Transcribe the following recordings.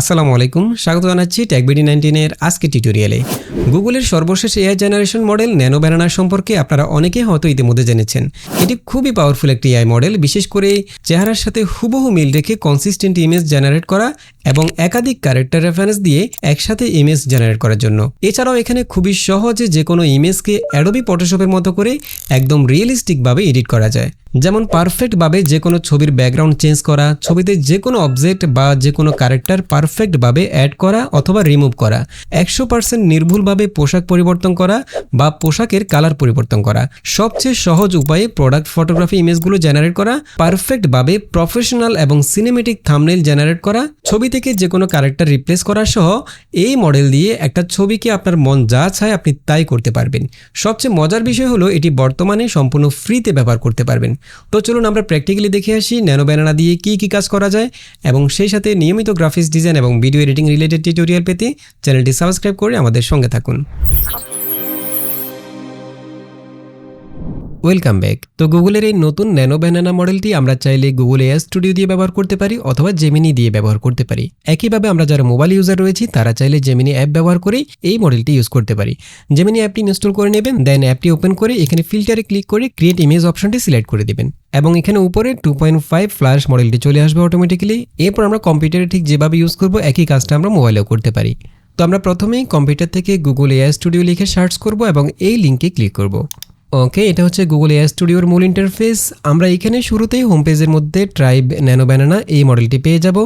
আসসালামু আলাইকুম। স্বাগত জানাচ্ছি ট্যাগবিডি নাইনটিনের আজকে টিউটোরিয়ালে গুগলের সর্বশেষ AI generation model nano banana সম্পর্কে আপনারা অনেকেই হয়তো ইতিমধ্যে জেনেছেন। এটি খুবই পাওয়ারফুল একটি এআই মডেল বিশেষ করে চেহারার সাথে হুবহু মিল রেখে কনসিস্টেন্ট ইমেজ জেনারেট করা এবং একাধিক ক্যারেক্টার রেফারেন্স দিয়ে একসাথে ইমেজ জেনারেট করার জন্য। এছাড়াও এখানে খুবই সহজে যে কোনো ইমেজকে অ্যাডোবি ফটোশপের মতো করে একদম রিয়েলিস্টিকভাবে এডিট করা যায়। যেমন পারফেক্টভাবে যে কোনো ছবির ব্যাকগ্রাউন্ড চেঞ্জ করা, ছবিতে যে কোনো অবজেক্ট বা যে কোনো ক্যারেক্টার পারফেক্টভাবে অ্যাড করা অথবা রিমুভ করা, একশো পার্সেন্ট নির্ভুলভাবে পোশাক পরিবর্তন করা বা পোশাকের কালার পরিবর্তন করা, সবচেয়ে সহজ উপায়ে প্রোডাক্ট ফটোগ্রাফি ইমেজগুলো জেনারেট করা পারফেক্টভাবে প্রফেশনাল এবং সিনেমেটিক থামনেল জেনারেট করা, ছবি থেকে যে কোনো ক্যারেক্টার রিপ্লেস করা সহ এই মডেল দিয়ে একটা ছবিকে আপনার মন যা চায় আপনি তাই করতে পারবেন। সবচেয়ে মজার বিষয় হলো এটি বর্তমানে সম্পূর্ণ ফ্রিতে ব্যবহার করতে পারবেন। তো চলুন আমরা প্র্যাকটিক্যালি দেখে আসি ন্যানো ব্যানানা দিয়ে কী কী কাজ করা যায় এবং সেই সাথে নিয়মিত গ্রাফিক্স ডিজাইন এবং ভিডিও এডিটিং রিলেটেড টিউটোরিয়াল পেতে চ্যানেলটি সাবস্ক্রাইব করে আমাদের সঙ্গে থাকুন। Welcome back. তো গুগলের এই নতুন ন্যানো ব্যানানা মডেলটি আমরা চাইলে গুগল এয়ার স্টুডিও দিয়ে ব্যবহার করতে পারি অথবা জেমিনি দিয়ে ব্যবহার করতে পারি। একইভাবে আমরা যারা মোবাইল ইউজার রয়েছি, তারা চাইলে জেমিনি অ্যাপ ব্যবহার করেই এই মডেলটি ইউজ করতে পারি। জেমিনি অ্যাপটি ইনস্টল করে নেবেন দেন অ্যাপটি ওপেন করে এখানে ফিল্টারে ক্লিক করে ক্রিয়েট ইমেজ অপশনটি সিলেক্ট করে দেবেন। এবং এখানে উপরে টু পয়েন্ট ফাইভ ফ্ল্যাশ মডেলটি চলে আসবে অটোমেটিক্যালি এরপর আমরা কম্পিউটারে ঠিক যেভাবে ইউজ করব, একই কাজটা আমরা মোবাইলেও করতে পারি। তো আমরা প্রথমেই কম্পিউটার থেকে গুগল এআই স্টুডিও লিখে সার্চ করব এবং এই লিঙ্কে ক্লিক করব। ওকে এটা হচ্ছে গুগল এআই স্টুডিওর মূল ইন্টারফেস আমরা এখানে শুরুতেই হোম পেজের মধ্যে ট্রাইব ন্যানো ব্যানানা এই মডেলটি পেয়ে যাব।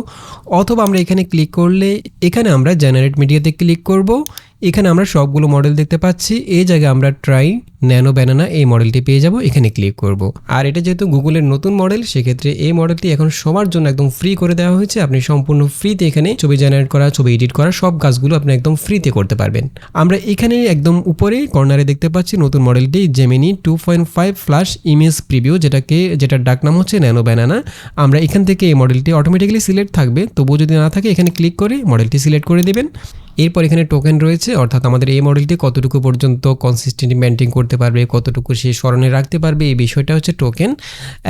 অথবা আমরা এখানে ক্লিক করলে, এখানে আমরা জেনারেট মিডিয়াতে ক্লিক করব। এখানে আমরা সবগুলো মডেল দেখতে পাচ্ছি। এই জায়গায় আমরা ট্রাই ন্যানো ব্যানানা এই মডেলটি পেয়ে যাব। এখানে ক্লিক করব। আর এটা যেহেতু গুগলের নতুন মডেল সেক্ষেত্রে এই মডেলটি এখন সবার জন্য একদম ফ্রি করে দেওয়া হয়েছে। আপনি সম্পূর্ণ ফ্রিতে এখানে ছবি জেনারেট করা, ছবি এডিট করা সব কাজগুলো আপনি একদম ফ্রিতে করতে পারবেন। আমরা এখানে একদম উপরে কর্নারে দেখতে পাচ্ছি নতুন মডেলটি Gemini two point five flash image preview যেটাকে, যেটার ডাক নাম হচ্ছে ন্যানো ব্যানানা আমরা এখান থেকে এই মডেলটি অটোমেটিক্যালি সিলেক্ট থাকবে। তবুও যদি না থাকে, এখানে ক্লিক করে মডেলটি সিলেক্ট করে দেবেন। এরপর এখানে টোকেন রয়েছে, অর্থাৎ আমাদের এই মডেলটি কতটুকু পর্যন্ত কনসিস্টেন্ট মেনটেন করতে পারবে, কতটুকু সে স্মরণে রাখতে পারবে, এই বিষয়টা হচ্ছে টোকেন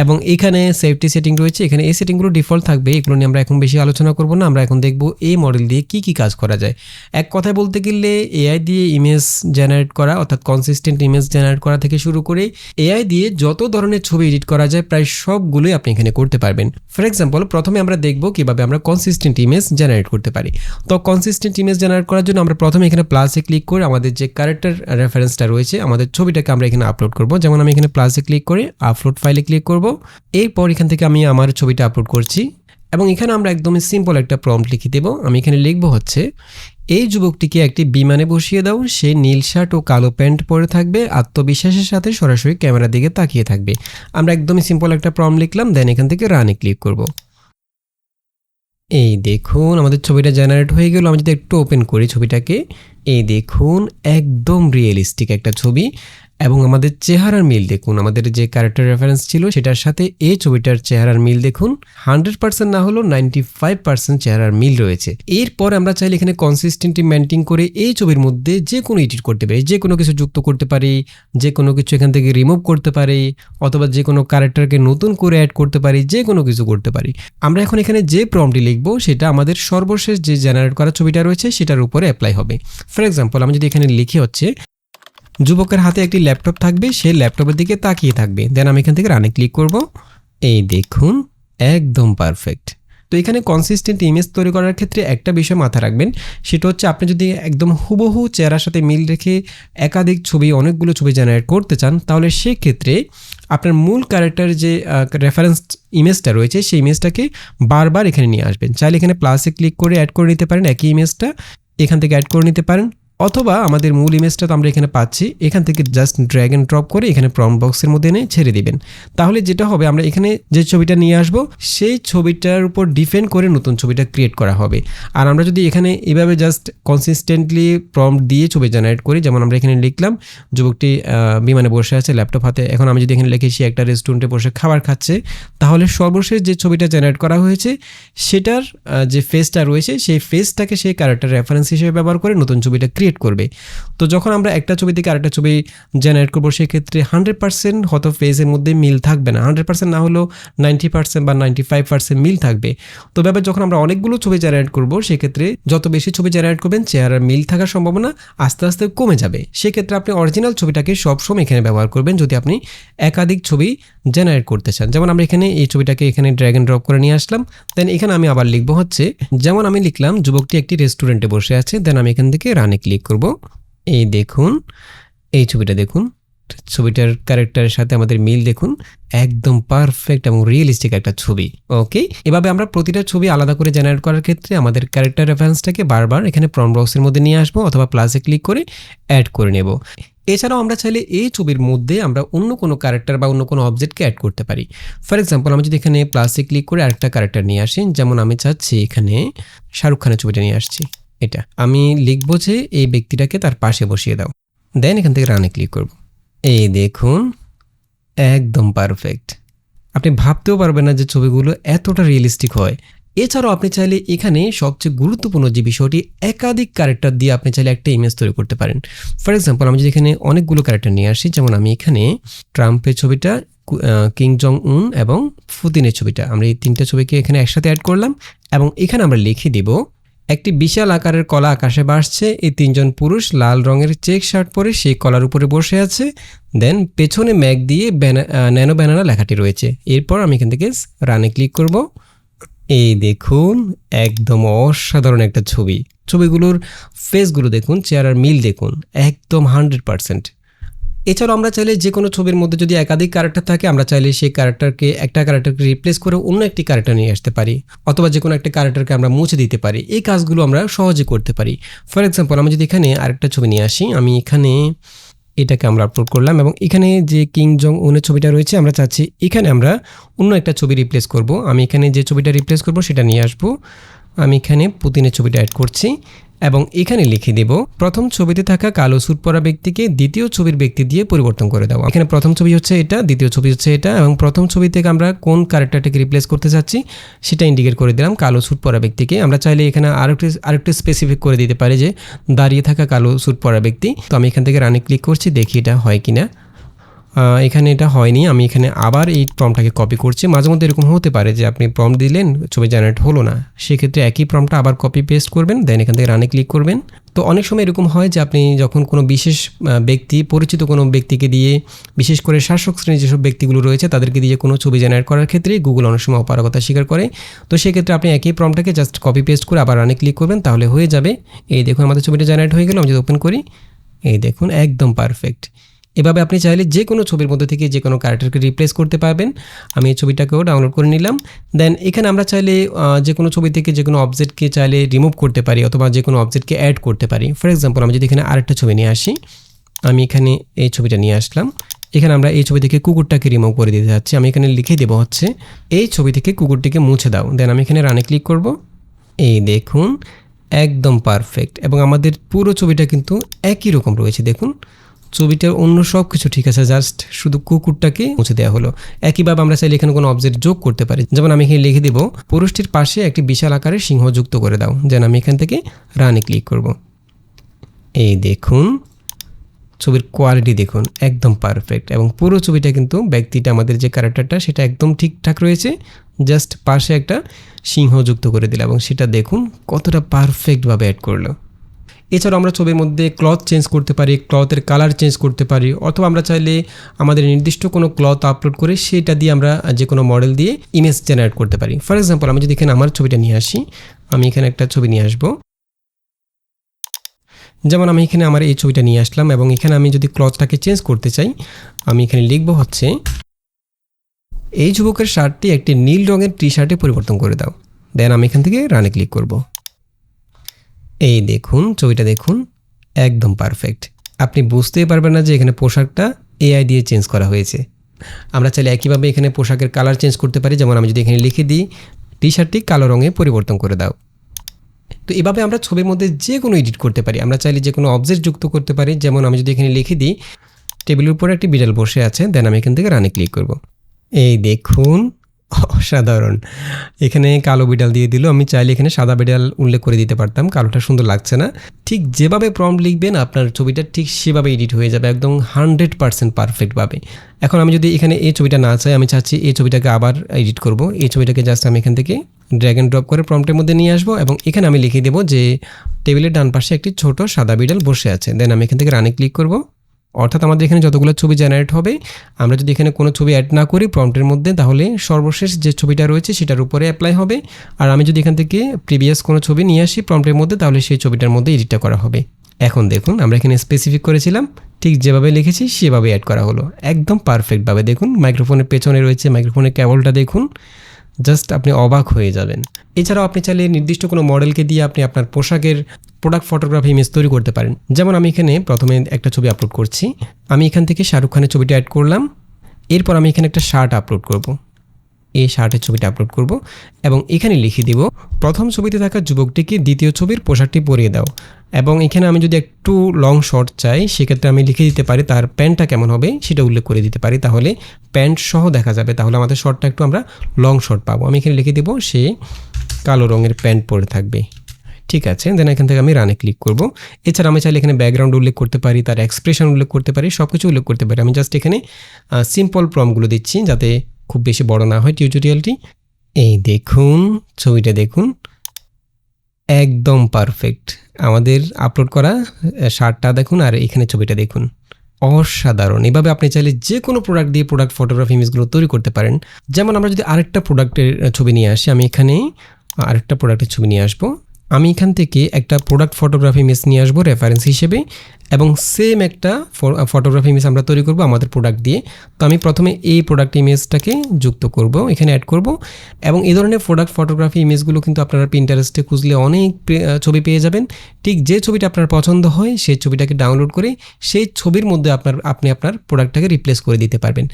এবং এখানে সেফটি সেটিং রয়েছে, এখানে এই সেটিংগুলো ডিফল্ট থাকবে, এগুলো নিয়ে আমরা এখন বেশি আলোচনা করব না, আমরা এখন দেখব এই মডেল দিয়ে কি কি কাজ করা যায়। এক কথায় বলতে গেলে এআই দিয়ে ইমেজ জেনারেট করা, অর্থাৎ কনসিস্টেন্ট ইমেজ জেনারেট করা থেকে শুরু করে এআই দিয়ে যত ধরনের ছবি এডিট করা যায়, প্রায় সবগুলোই আপনি এখানে করতে পারবেন। ফর এক্সাম্পল প্রথমে আমরা দেখব কীভাবে আমরা কনসিস্টেন্ট ইমেজ জেনারেট করতে পারি। তো কনসিস্টেন্ট ইমেজ জেনারেট করার জন্য আমরা প্রথমে এখানে প্লাসে ক্লিক করে আমাদের যে ক্যারেক্টার রেফারেন্সটা রয়েছে, আমাদের ছবিটাকে আমরা এখানে আপলোড করব। যেমন আমি এখানে প্লাসে ক্লিক করে আপলোড ফাইলে ক্লিক করব। এরপর এখান থেকে আমি আমার ছবিটা আপলোড করছি এবং এখানে আমরা একদমই সিম্পল একটা প্রম্পট লিখে দেবো। আমি এখানে লিখব হচ্ছে, এই যুবকটিকে একটি বিমানে বসিয়ে দাও। সে নীল শার্ট ও কালো প্যান্ট পরে থাকবে। আত্মবিশ্বাসের সাথে সরাসরি ক্যামেরার দিকে তাকিয়ে থাকবে। আমরা একদমই সিম্পল একটা প্রম লিখলাম দেন এখান থেকে রানে ক্লিক করব। এই দেখুন, আমাদের ছবিটা জেনারেট হয়ে গেল। আমি যদি একটু ওপেন করি ছবিটাকে, এই দেখুন, একদম রিয়েলিস্টিক একটা ছবি। এবং আমাদের চেহারার মিল দেখুন। আমাদের যে ক্যারেক্টার রেফারেন্স ছিল সেটার সাথে এই ছবিটার চেহারার মিল দেখুন। হান্ড্রেড পার্সেন্ট না হলেও নাইনটি ফাইভ পার্সেন্ট চেহারার মিল রয়েছে। এরপর আমরা চাইলে এখানে কনসিস্টেন্টলি মেনটেন করে এই ছবির মধ্যে যে কোনো এডিট করতে পারি, যে কোনো কিছু যুক্ত করতে পারি, যে কোনো কিছু এখান থেকে রিমুভ করতে পারি, অথবা যে কোনো ক্যারেক্টারকে নতুন করে অ্যাড করতে পারি, যে কোনো কিছু করতে পারি। আমরা এখন এখানে যে প্রমটি লিখব সেটা আমাদের সর্বশেষ যে জেনারেট করা ছবিটা রয়েছে সেটার উপরে অ্যাপ্লাই হবে। ফর এক্সাম্পল আমি যদি এখানে লিখে হচ্ছে যুবকের হাতে একটি ল্যাপটপ থাকবে, সে ল্যাপটপের দিকে তাকিয়ে থাকবে। দেন আমি এখান থেকে রানে ক্লিক করব। এই দেখুন, একদম পারফেক্ট। তো এখানে কনসিস্টেন্ট ইমেজ তৈরি করার ক্ষেত্রে একটা বিষয় মাথায় রাখবেন, সেটা হচ্ছে আপনি যদি একদম হুবহু চেহারার সাথে মিল রেখে একাধিক ছবি, অনেকগুলো ছবি জেনারেট করতে চান, তাহলে সেক্ষেত্রে আপনার মূল ক্যারেক্টার যে রেফারেন্স ইমেজটা রয়েছে, সেই ইমেজটাকে বারবার এখানে নিয়ে আসবেন। চাইলে এখানে প্লাসে ক্লিক করে অ্যাড করে নিতে পারেন, একই ইমেজটা এখান থেকে অ্যাড করে নিতে পারেন। অথবা আমাদের মূল ইমেজটা তো আমরা এখানে পাচ্ছি। এখান থেকে জাস্ট ড্র্যাগ অ্যান্ড ড্রপ করে এখানে প্রম বক্সের মধ্যে এনে ছেড়ে দিবেন। তাহলে যেটা হবে, আমরা এখানে যে ছবিটা নিয়ে আসব, সেই ছবিটার উপর ডিফেন্ড করে নতুন ছবিটা ক্রিয়েট করা হবে। আর আমরা যদি এখানে এভাবে জাস্ট কনসিস্টেন্টলি প্রম দিয়ে ছবি জেনারেট করি, যেমন আমরা এখানে লিখলাম, যুবকটি বিমানে বসে আছে ল্যাপটপ হাতে, এখন আমি যদি এখানে লিখি, সে একটা রেস্টুরেন্টে বসে খাবার খাচ্ছে, তাহলে সর্বশেষ যে ছবিটা জেনারেট করা হয়েছে, সেটার যে ফেসটা রয়েছে, সেই ফেসটাকে সেই ক্যারেক্টার রেফারেন্স হিসেবে ব্যবহার করে নতুন ছবিটা ক্রিয়েট ক্রিয়েট করবে। তো যখন আমরা একটা ছবি থেকে আরেকটা ছবি জেনারেট করব, সেক্ষেত্রে হান্ড্রেড পার্সেন্ট হয়তো ফেজের মধ্যে মিল থাকবে না। হান্ড্রেড পার্সেন্ট না হলেও নাইনটি পার্সেন্ট বা নাইনটি ফাইভ পার্সেন্ট মিল থাকবে। তো ব্যাপার যখন আমরা অনেকগুলো ছবি জেনারেট করব, সেক্ষেত্রে যত বেশি ছবি জেনারেট করবেন, চেহারার মিল থাকার সম্ভাবনা আস্তে আস্তে কমে যাবে। সেক্ষেত্রে আপনি অরিজিনাল ছবিটাকে সবসময় এখানে ব্যবহার করবেন যদি আপনি একাধিক ছবি জেনারেট করতে চান। যেমন আমরা এখানে এই ছবিটাকে এখানে ড্র্যাগ ড্রপ করে নিয়ে আসলাম। দেন এখানে আমি আবার লিখব হচ্ছে, যেমন আমি লিখলাম, যুবকটি একটি রেস্টুরেন্টে বসে আছে। দেন আমি এখান থেকে রানে ক্লিক করব। এই দেখুন, এই ছবিটা দেখুন। ছবিটার ক্যারেক্টারের সাথে আমাদের মিল দেখুন। একদম পারফেক্ট এবং রিয়েলিস্টিক একটা ছবি ওকে এভাবে আমরা প্রতিটা ছবি আলাদা করে জেনারেট করার ক্ষেত্রে আমাদের ক্যারেক্টার রেফারেন্সটাকে বারবার এখানে প্রম বক্সের মধ্যে নিয়ে আসব অথবা প্লাসে ক্লিক করে অ্যাড করে নেব। এছাড়াও আমরা চাইলে এই ছবির মধ্যে আমরা অন্য কোনো ক্যারেক্টার বা অন্য কোনো অবজেক্টকে অ্যাড করতে পারি। ফর এক্সাম্পল আমি যদি এখানে প্লাসে ক্লিক করে আরেকটা ক্যারেক্টার নিয়ে আসি, যেমন আমি চাচ্ছি এখানে শাহরুখ খানের ছবিটা নিয়ে আসছি। এটা। আমি লিখব যে এই ব্যক্তিটাকে তার পাশে বসিয়ে দাও। দেন এখান থেকে রানে ক্লিক করব। এই দেখুন, একদম পারফেক্ট। আপনি ভাবতেও পারবেন না যে ছবিগুলো এতটা রিয়েলিস্টিক হয়। এছাড়াও আপনি চাইলে এখানে সবচেয়ে গুরুত্বপূর্ণ যে বিষয়টি, একাধিক ক্যারেক্টার দিয়ে আপনি চাইলে একটা ইমেজ তৈরি করতে পারেন। ফর এক্সাম্পল আমি যদি এখানে অনেকগুলো ক্যারেক্টার নিয়ে আসি, যেমন আমি এখানে ট্রাম্পের ছবিটা, কিং জং উন এবং ফুতিনের ছবিটা। আমরা এই তিনটা ছবিকে এখানে একসাথে অ্যাড করলাম এবং এখানে আমরা লিখে দিব একটি বিশাল আকারের কলা আকাশে ভাসছে, এই তিনজন পুরুষ লাল রঙের চেক শার্ট পরে সেই কলার উপরে বসে আছে। দেন পেছনে ম্যাগ দিয়ে ন্যানো ব্যানানা লেখাটি রয়েছে। এরপর আমি এখান থেকে রানে ক্লিক করব। এই দেখুন, একদম অসাধারণ একটা ছবি। ছবিগুলোর ফেসগুলো দেখুন, চেহারার মিল দেখুন, একদম হান্ড্রেড পারসেন্ট এছাড়াও আমরা চাইলে যে কোনো ছবির মধ্যে যদি একাধিক ক্যারেক্টার থাকে, আমরা চাইলে সেই ক্যারেক্টারকে একটা ক্যারেক্টারকে রিপ্লেস করে অন্য একটি ক্যারেক্টার নিয়ে আসতে পারি, অথবা যে কোনো একটা ক্যারেক্টারকে আমরা মুছে দিতে পারি। এই কাজগুলো আমরা সহজে করতে পারি। ফর এক্সাম্পল আমি যদি এখানে আরেকটা ছবি নিয়ে আসি, আমি এখানে এটাকে আমরা আপলোড করলাম এবং এখানে যে কিং জং উনের ছবিটা রয়েছে, আমরা চাচ্ছি এখানে আমরা অন্য একটা ছবি রিপ্লেস করব। আমি এখানে যে ছবিটা রিপ্লেস করব, সেটা নিয়ে আসব। আমি এখানে পুতিনের ছবিটা অ্যাড করছি। এবং এখানে লিখে দেব, প্রথম ছবিতে থাকা কালো স্যুট পরা ব্যক্তিকে দ্বিতীয় ছবির ব্যক্তি দিয়ে পরিবর্তন করে দেওয়া। এখানে প্রথম ছবি হচ্ছে এটা, দ্বিতীয় ছবি হচ্ছে এটা, এবং প্রথম ছবি থেকে আমরা কোন ক্যারেক্টারটাকে রিপ্লেস করতে চাচ্ছি সেটা ইন্ডিকেট করে দিলাম কালো স্যুট পরা ব্যক্তিকে। আমরা চাইলে এখানে আরেকটি, আরেকটু স্পেসিফিক করে দিতে পারি যে দাঁড়িয়ে থাকা কালো স্যুট পরা ব্যক্তি। তো আমি এখান থেকে রানে ক্লিক করছি, দেখি এটা হয় কিনা। এখানে এটা হয়নি। আমি এখানে আবার এই প্রমটাকে কপি করছি। মাঝে মধ্যে এরকম হতে পারে যে আপনি প্রম দিলেন, ছবি জেনারেট হলো না। সেক্ষেত্রে একই প্রমটা আবার কপি পেস্ট করবেন দেন এখান থেকে রানে ক্লিক করবেন। তো অনেক সময় এরকম হয় যে আপনি যখন কোনো বিশেষ ব্যক্তি, পরিচিত কোনো ব্যক্তিকে দিয়ে, বিশেষ করে শাসক শ্রেণির যেসব ব্যক্তিগুলো রয়েছে, তাদেরকে দিয়ে কোনো ছবি জেনারেট করার ক্ষেত্রে গুগল অনেক সময় অপারগতা স্বীকার করে। তো সেক্ষেত্রে আপনি একই প্রমটাকে জাস্ট কপি পেস্ট করে আবার রানে ক্লিক করবেন, তাহলে হয়ে যাবে। এই দেখুন, আমাদের ছবিটা জেনারেট হয়ে গেল। আমি যদি ওপেন করি, এই দেখুন, একদম পারফেক্ট এভাবে আপনি চাইলে যে কোনো ছবির মধ্যে থেকে যে কোনো ক্যারেক্টারকে রিপ্লেস করতে পারবেন। আমি এই ছবিটাকেও ডাউনলোড করে নিলাম। দেন এখানে আমরা চাইলে যে কোনো ছবি থেকে যে কোনো অবজেক্টকে চাইলে রিমুভ করতে পারি অথবা যে কোনো অবজেক্টকে অ্যাড করতে পারি। ফর এক্সাম্পল আমি যদি এখানে আরেকটা ছবি নিয়ে আসি, আমি এখানে এই ছবিটা নিয়ে আসলাম। এখানে আমরা এই ছবি থেকে কুকুরটাকে রিমুভ করে দিতে যাচ্ছি। আমি এখানে লিখে দেবো হচ্ছে, এই ছবি থেকে কুকুরটিকে মুছে দাও। দেন আমি এখানে রানে ক্লিক করব। এই দেখুন, একদম পারফেক্ট এবং আমাদের পুরো ছবিটা কিন্তু একই রকম রয়েছে। দেখুন ছবিটার অন্য সব কিছু ঠিক আছে, জাস্ট শুধু কুকুরটাকে মুছে দেওয়া হলো। একইভাবে আমরা চাইলে এখানে কোনো অবজেক্ট যোগ করতে পারি। যেমন আমি এখানে লিখে দেবো, পুরুষটির পাশে একটি বিশাল আকারের সিংহ যুক্ত করে দাও। যেন আমি এখান থেকে রানে ক্লিক করব। এই দেখুন, ছবির কোয়ালিটি দেখুন, একদম পারফেক্ট এবং পুরো ছবিটা কিন্তু ব্যক্তিটা, আমাদের যে ক্যারেক্টারটা সেটা একদম ঠিকঠাক রয়েছে। জাস্ট পাশে একটা সিংহ যুক্ত করে দিল এবং সেটা দেখুন কতটা পারফেক্টভাবে অ্যাড করল। এছাড়াও আমরা ছবির মধ্যে ক্লথ চেঞ্জ করতে পারি ক্লথের কালার চেঞ্জ করতে পারি, অথবা আমরা চাইলে আমাদের নির্দিষ্ট কোনো ক্লথ আপলোড করে সেটা দিয়ে আমরা যে কোনো মডেল দিয়ে ইমেজ জেনারেট করতে পারি। ফর এক্সাম্পল আমি যদি এখানে আমার ছবিটা নিয়ে আসি, আমি এখানে একটা ছবি নিয়ে আসব। যেমন আমি এখানে আমার এই ছবিটা নিয়ে আসলাম এবং এখানে আমি যদি ক্লথটাকে চেঞ্জ করতে চাই, আমি এখানে লিখব হচ্ছে, এই যুবকের শার্টটি একটি নীল রঙের টি শার্টে পরিবর্তন করে দাও। দেন আমি এখান থেকে রানে ক্লিক করব। এই দেখুন, ছবিটা দেখুন, একদম পারফেক্ট আপনি বুঝতেই পারবেন না যে এখানে পোশাকটা এআই দিয়ে চেঞ্জ করা হয়েছে। আমরা চাইলে একইভাবে এখানে পোশাকের কালার চেঞ্জ করতে পারি, যেমন আমি যদি এখানে লিখে দিই টি শার্টটি কালো রঙে পরিবর্তন করে দাও। তো এভাবে আমরা ছবির মধ্যে যে কোনো এডিট করতে পারি। আমরা চাইলে যে কোনো অবজেক্ট যুক্ত করতে পারি, যেমন আমি যদি এখানে লিখে দিই টেবিলের উপরে একটি বিড়াল বসে আছে দেন আমি এখান থেকে রানে ক্লিক করব। এই দেখুন অসাধারণ। এখানে কালো বিড়াল দিয়ে দিল। আমি চাইলে এখানে সাদা বিড়াল উল্লেখ করে দিতে পারতাম। কালোটা সুন্দর লাগছে না। ঠিক যেভাবে প্রম্পট লিখবেন, আপনার ছবিটা ঠিক সেভাবে এডিট হয়ে যাবে। একদম হান্ড্রেড পার্সেন্ট পারফেক্টভাবে এখন আমি যদি এখানে এই ছবিটা না চাই, আমি চাচ্ছি এই ছবিটাকে আবার এডিট করব। এই ছবিটাকে জাস্ট আমি এখান থেকে ড্র্যাগ অ্যান্ড ড্রপ করে প্রম্পটের মধ্যে নিয়ে আসব এবং এখানে আমি লিখে দেবো যে, টেবিলের ডান পাশে একটি ছোট সাদা বিড়াল বসে আছে। দেন আমি এখান থেকে রানে ক্লিক করব। অর্থাৎ আমাদের এখানে যতগুলো ছবি জেনারেট হবে, আমরা যদি এখানে কোনো ছবি অ্যাড না করি প্রম্পটের মধ্যে, তাহলে সর্বশেষ যে ছবিটা রয়েছে সেটার উপরে অ্যাপ্লাই হবে। আর আমি যদি এখান থেকে প্রিভিয়াস কোনো ছবি নিয়ে আসি প্রম্পটের মধ্যে, তাহলে সেই ছবিটার মধ্যে এডিটটা করা হবে। এখন দেখুন, আমরা এখানে স্পেসিফিক করেছিলাম, ঠিক যেভাবে লিখেছি সেভাবে অ্যাড করা হলো। একদম পারফেক্টভাবে দেখুন মাইক্রোফোনের পেছনে রয়েছে মাইক্রোফোনের ক্যাবলটা দেখুন। জাস্ট আপনি অবাক হয়ে যাবেন। এছাড়াও আপনি চাইলে নির্দিষ্ট কোনো মডেলকে দিয়ে আপনি আপনার পোশাকের প্রোডাক্ট ফটোগ্রাফি ইমেজ তৈরি করতে পারেন। যেমন আমি এখানে প্রথমে একটা ছবি আপলোড করছি। আমি এখান থেকে শাহরুখ খানের ছবিটা অ্যাড করলাম। এরপর আমি এখানে একটা শার্ট আপলোড করব। এই শার্টের ছবিটা আপলোড করব এবং এখানে লিখে দিব, প্রথম ছবিতে থাকা যুবকটিকে দ্বিতীয় ছবির পোশাকটি পরিয়ে দাও। এবং এখানে আমি যদি একটু লং শর্ট চাই, সেক্ষেত্রে আমি লিখে দিতে পারি তার প্যান্টটা কেমন হবে, সেটা উল্লেখ করে দিতে পারি। তাহলে প্যান্ট সহ দেখা যাবে। তাহলে আমাদের শর্টটা একটু আমরা লং শর্ট পাবো। আমি এখানে লিখে দেব, সে কালো রঙের প্যান্ট পরে থাকবে। ঠিক আছে দেন এখান থেকে আমি রানে ক্লিক করব। এছাড়া আমি চাইলে এখানে ব্যাকগ্রাউন্ড উল্লেখ করতে পারি, তার এক্সপ্রেশন উল্লেখ করতে পারি সব কিছু উল্লেখ করতে পারি। আমি জাস্ট এখানে সিম্পল প্রমগুলো দিচ্ছি যাতে খুব বেশি বড় না হয় টিউটোরিয়ালটি এই দেখুন, ছবিটা দেখুন। একদম পারফেক্ট আমাদের আপলোড করা শার্টটা দেখুন আর এখানে ছবিটা দেখুন। অসাধারণ। এভাবে আপনি চাইলে যে কোনো প্রোডাক্ট দিয়ে প্রোডাক্ট ফটোগ্রাফি ইমেজগুলো তৈরি করতে পারেন। যেমন আমরা যদি আরেকটা প্রোডাক্টের ছবি নিয়ে আসি, আমি এখানে আরেকটা প্রোডাক্টের ছবি নিয়ে আসব। আমি এখান থেকে একটা প্রোডাক্ট ফটোগ্রাফি ইমেজ নিয়ে আসব রেফারেন্স হিসেবে, এবং সেম একটা ফটোগ্রাফি ইমেজ আমরা তৈরি করব আমাদের প্রোডাক্ট দিয়ে। তো আমি প্রথমে এই প্রোডাক্ট ইমেজটাকে যুক্ত করব, এখানে অ্যাড করব, এবং এই ধরনের প্রোডাক্ট ফটোগ্রাফি ইমেজগুলো কিন্তু আপনারা প্রিন্টারেস্টে খুঁজলে অনেক ছবি পেয়ে যাবেন। ঠিক যে ছবিটা আপনার পছন্দ হয়, সেই ছবিটাকে ডাউনলোড করে সেই ছবির মধ্যে আপনার, আপনি আপনার প্রোডাক্টটাকে রিপ্লেস করে দিতে পারবেন।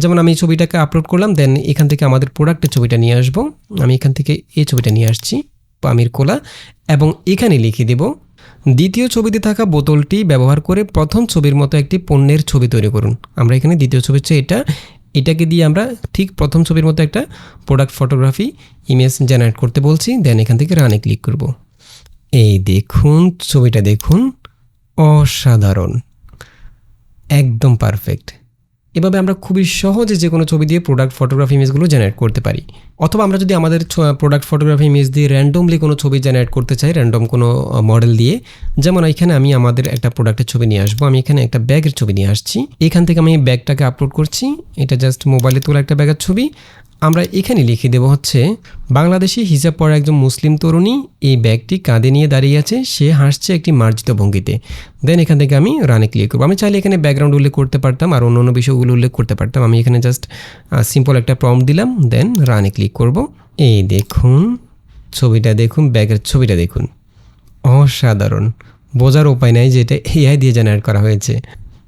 যেমন আমি ছবিটাকে আপলোড করলাম দেন এখান থেকে আমাদের প্রোডাক্টের ছবিটা নিয়ে আসব। আমি এখান থেকে এই ছবিটা নিয়ে আসছি। পামির কোলা এবং এখানে লিখে দেব, দ্বিতীয় ছবিতে থাকা বোতলটি ব্যবহার করে প্রথম ছবির মতো একটি পণ্যের ছবি তৈরি করুন। আমরা এখানে দ্বিতীয় ছবি হচ্ছে এটা। এটাকে দিয়ে আমরা ঠিক প্রথম ছবির মতো একটা প্রোডাক্ট ফটোগ্রাফি ইমেজ জেনারেট করতে বলছি দেন এখান থেকে রানে ক্লিক করব। এই দেখুন, ছবিটা দেখুন, অসাধারণ, একদম পারফেক্ট এভাবে আমরা খুবই সহজে যে কোনো ছবি দিয়ে প্রোডাক্ট ফটোগ্রাফি ইমেজগুলো জেনারেট করতে পারি। অথবা আমরা যদি আমাদের প্রোডাক্ট ফটোগ্রাফি ইমেজ দিয়ে র্যান্ডমলি কোনো ছবি জেনারেট করতে চাই র্যান্ডম কোনো মডেল দিয়ে, যেমন এখানে আমি আমাদের একটা প্রোডাক্টের ছবি নিয়ে আসব, আমি এখানে একটা ব্যাগের ছবি নিয়ে আসছি। এখান থেকে আমি ব্যাগটাকে আপলোড করছি, এটা জাস্ট মোবাইলে তোলা একটা ব্যাগের ছবি আমরা এখানে লিখে দেব হচ্ছে, বাংলাদেশি হিসাব পড়া একজন মুসলিম তরুণী এই ব্যাগটি কাঁধে নিয়ে দাঁড়িয়ে আছে, সে হাসছে একটি মার্জিত ভঙ্গিতে। দেন এখান থেকে আমি রানে ক্লিক করব। আমি চাইলে এখানে ব্যাকগ্রাউন্ড উল্লেখ করতে পারতাম আর অন্য অন্য বিষয়গুলো উল্লেখ করতে পারতাম। আমি এখানে জাস্ট সিম্পল একটা প্রম দিলাম দেন রানে ক্লিক করব। এই দেখুন, ছবিটা দেখুন, ব্যাগের ছবিটা দেখুন। অসাধারণ। বোঝার উপায় নাই যে এটা এআই দিয়ে জেনারেট করা হয়েছে।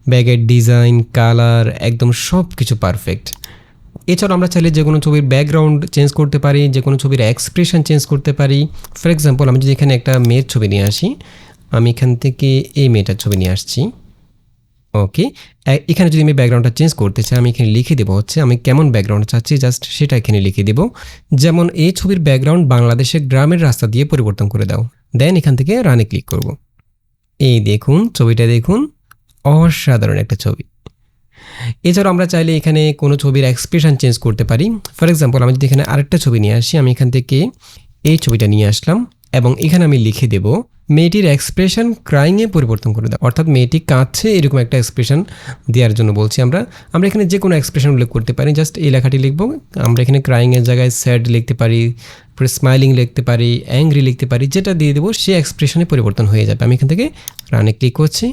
ব্যাগের ডিজাইন কালার একদম সব কিছু পারফেক্ট এছাড়াও আমরা চাইলে যে কোনো ছবির ব্যাকগ্রাউন্ড চেঞ্জ করতে পারি, যে কোনো ছবির এক্সপ্রেশন চেঞ্জ করতে পারি। ফর এক্সাম্পল আমি যদি এখানে একটা মেয়ের ছবি নিয়ে আসি, আমি এখান থেকে এই মেয়েটার ছবি নিয়ে আসছি। ওকে এখানে যদি আমি ব্যাকগ্রাউন্ডটা চেঞ্জ করতে চাই, আমি এখানে লিখে দেবো হচ্ছে, আমি কেমন ব্যাকগ্রাউন্ড চাচ্ছি জাস্ট সেটা এখানে লিখে দেবো। যেমন, এই ছবির ব্যাকগ্রাউন্ড বাংলাদেশের গ্রামের রাস্তা দিয়ে পরিবর্তন করে দাও। দেন এখান থেকে রানে ক্লিক করব। এই দেখুন, ছবিটা দেখুন, অসাধারণ একটা ছবি। এছাড়াও আমরা চাইলে এখানে কোনো ছবির এক্সপ্রেশন চেঞ্জ করতে পারি। ফর এক্সাম্পল আমি যদি এখানে আরেকটা ছবি নিয়ে আসি, আমি এখান থেকে এই ছবিটা নিয়ে আসলাম এবং এখানে আমি লিখে দেব, মেয়েটির এক্সপ্রেশন ক্রাইংয়ে পরিবর্তন করে দেয় অর্থাৎ মেয়েটি কাঁদছে, এরকম একটা এক্সপ্রেশন দেওয়ার জন্য বলছি আমরা। আমরা এখানে যে কোনো এক্সপ্রেশন উল্লেখ করতে পারি। জাস্ট এই লেখাটি লিখব। আমরা এখানে ক্রাইংয়ের জায়গায় স্যাড লিখতে পারি, তারপরে স্মাইলিং লিখতে পারি অ্যাংরি লিখতে পারি, যেটা দিয়ে দেবো, সে এক্সপ্রেশনে পরিবর্তন হয়ে যাবে। আমি এখান থেকে রানে ক্লিক করছি।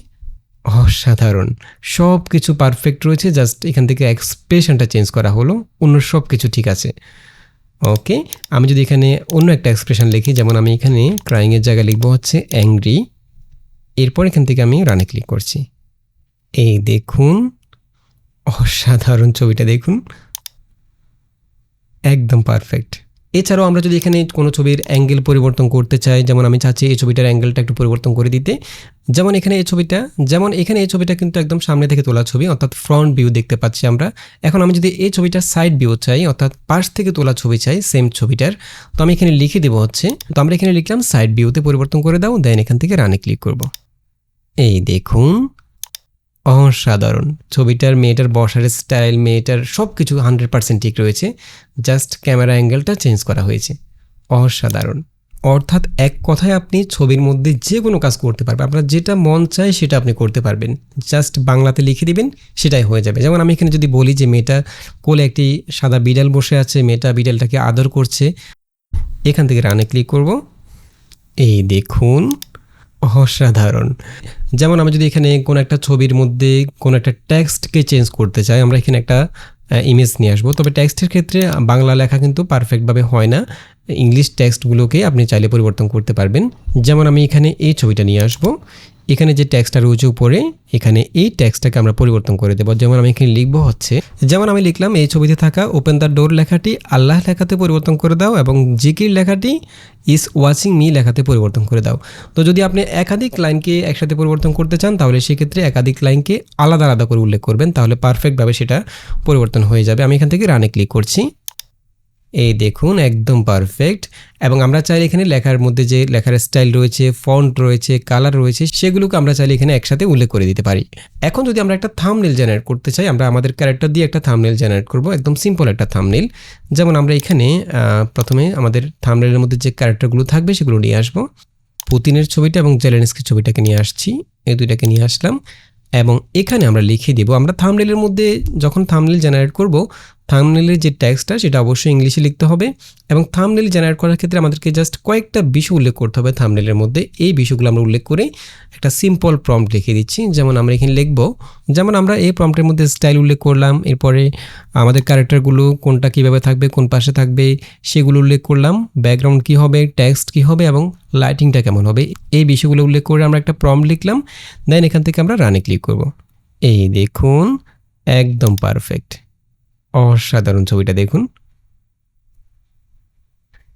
অসাধারণ। সব কিছু পারফেক্ট রয়েছে জাস্ট এখান থেকে এক্সপ্রেশনটা চেঞ্জ করা হলো, অন্য সব কিছু ঠিক আছে। ওকে আমি যদি এখানে অন্য একটা এক্সপ্রেশন লিখি, যেমন আমি এখানে ক্রাইংয়ের জায়গায় লিখব হচ্ছে অ্যাংরি এরপর এখান থেকে আমি রানে ক্লিক করছি। এই দেখুন, অসাধারণ ছবিটা দেখুন। একদম পারফেক্ট এছাড়াও আমরা যদি এখানে কোনো ছবির অ্যাঙ্গেল পরিবর্তন করতে চাই, যেমন আমি চাচ্ছি এই ছবিটার অ্যাঙ্গেলটা একটু পরিবর্তন করে দিতে। যেমন এখানে এই ছবিটা, যেমন এখানে এই ছবিটা কিন্তু একদম সামনে থেকে তোলা ছবি, অর্থাৎ ফ্রন্ট ভিউ দেখতে পাচ্ছি আমরা। এখন আমি যদি এই ছবিটার সাইড ভিউ চাই, অর্থাৎ পাশ থেকে তোলা ছবি চাই সেম ছবিটার, তো আমি এখানে লিখে দেবো হচ্ছে, তো আমরা এখানে লিখলাম সাইড ভিউতে পরিবর্তন করে দাও দেন এখান থেকে রানে ক্লিক করব। এই দেখুন অসাধারণ। ছবিটার মেয়েটার বসার স্টাইল মেয়েটার সব কিছু হান্ড্রেড পার্সেন্ট ঠিক রয়েছে। জাস্ট ক্যামেরা অ্যাঙ্গেলটা চেঞ্জ করা হয়েছে। অসাধারণ। অর্থাৎ এক কথায় আপনি ছবির মধ্যে যে কোনো কাজ করতে পারবেন। আপনার যেটা মন চায় সেটা আপনি করতে পারবেন। জাস্ট বাংলাতে লিখে দিবেন, সেটাই হয়ে যাবে। যেমন আমি এখানে যদি বলি যে মেয়েটা কোলে একটি সাদা বিড়াল বসে আছে, মেয়েটা বিড়ালটাকে আদর করছে, এখান থেকে রানে ক্লিক করব। এই দেখুন, অসাধারণ। যেমন আমি যদি এখানে কোনো একটা ছবির মধ্যে কোনো একটা টেক্সটকে চেঞ্জ করতে চাই, আমরা এখানে একটা ইমেজ নিয়ে আসব। তবে টেক্সটের ক্ষেত্রে বাংলা লেখা কিন্তু পারফেক্টভাবে হয় না। ইংলিশ টেক্সটগুলোকে আপনি চাইলে পরিবর্তন করতে পারবেন। যেমন আমি এখানে এই ছবিটা নিয়ে আসব। এখানে যে ট্যাক্সটা রয়েছে উপরে, এখানে এই ট্যাক্সটাকে আমরা পরিবর্তন করে দেবো। যেমন আমি এখানে লিখব হচ্ছে, যেমন আমি লিখলাম, এই ছবিতে থাকা ওপেন দ্য ডোর লেখাটি আল্লাহ লেখাতে পরিবর্তন করে দাও এবং জিকির লেখাটি ইস ওয়াচিং মি লেখাতে পরিবর্তন করে দাও। তো যদি আপনি একাধিক লাইনকে একসাথে পরিবর্তন করতে চান, তাহলে সেক্ষেত্রে একাধিক লাইনকে আলাদা আলাদা করে উল্লেখ করবেন, তাহলে পারফেক্টভাবে সেটা পরিবর্তন হয়ে যাবে। আমি এখান থেকে রানে ক্লিক করছি। এই দেখুন, একদম পারফেক্ট এবং আমরা চাইলে এখানে লেখার মধ্যে যে লেখার স্টাইল রয়েছে ফন্ট রয়েছে কালার রয়েছে, সেগুলোকে আমরা চাইলে এখানে একসাথে উল্লেখ করে দিতে পারি। এখন যদি আমরা একটা থামনেল জেনারেট করতে চাই, আমরা আমাদের ক্যারেক্টার দিয়ে একটা থামনেল জেনারেট করব, একদম সিম্পল একটা থামনেল যেমন আমরা এখানে প্রথমে আমাদের থামনেলের মধ্যে যে ক্যারেক্টারগুলো থাকবে, সেগুলো নিয়ে আসব। পুতিনের ছবিটা এবং জেলেনস্কির ছবিটাকে নিয়ে আসছি, এই দুইটাকে নিয়ে আসলাম। এবং এখানে আমরা লিখে দেব, আমরা থামনেলের মধ্যে যখন থামনেল জেনারেট করব থামনেলের যে ট্যাক্সটা সেটা অবশ্যই ইংলিশে লিখতে হবে এবং থামনেল জেনারেট করার ক্ষেত্রে আমাদেরকে জাস্ট কয়েকটা বিষয় উল্লেখ করতে হবে থামনেলের মধ্যে। এই বিষয়গুলো আমরা উল্লেখ করে একটা সিম্পল প্রম্পট লিখে দিচ্ছি। যেমন আমরা এখানে লিখব, যেমন আমরা এই প্রম্পটের মধ্যে স্টাইল উল্লেখ করলাম, এরপরে আমাদের ক্যারেক্টারগুলো কোনটা কীভাবে থাকবে, কোন পাশে থাকবে, সেগুলো উল্লেখ করলাম ব্যাকগ্রাউন্ড কী হবে টেক্সট কী হবে এবং লাইটিংটা কেমন হবে। এই বিষয়গুলো উল্লেখ করে আমরা একটা প্রম্পট লিখলাম দেন এখান থেকে আমরা রানে ক্লিক করব। এই দেখুন, একদম পারফেক্ট অসাধারণ ছবিটা দেখুন।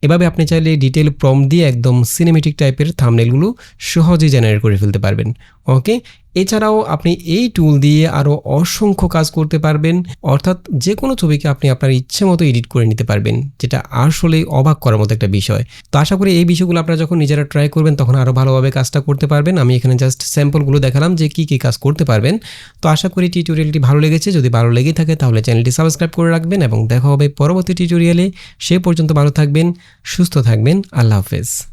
এভাবে আপনি চাইলে ডিটেল প্রম দিয়ে একদম সিনেমেটিক টাইপের থামনেলগুলো সহজেই জেনারেট করে ফেলতে পারবেন। ওকে এছাড়াও আপনি এই টুল দিয়ে আরও অসংখ্য কাজ করতে পারবেন। অর্থাৎ যে কোনো ছবিকে আপনি আপনার ইচ্ছে মতো এডিট করে নিতে পারবেন, যেটা আসলেই অবাক করার মতো একটা বিষয়। তো আশা করি এই বিষয়গুলো আপনারা যখন নিজেরা ট্রাই করবেন, তখন আরও ভালোভাবে কাজটা করতে পারবেন। আমি এখানে জাস্ট স্যাম্পলগুলো দেখালাম যে কী কী কাজ করতে পারবেন। তো আশা করি টিউটোরিয়ালটি ভালো লেগেছে। যদি ভালো লেগে থাকে, তাহলে চ্যানেলটি সাবস্ক্রাইব করে রাখবেন এবং দেখা হবে পরবর্তী টিউটোরিয়ালে সে পর্যন্ত ভালো থাকবেন, সুস্থ থাকবেন। আল্লাহ হাফেজ।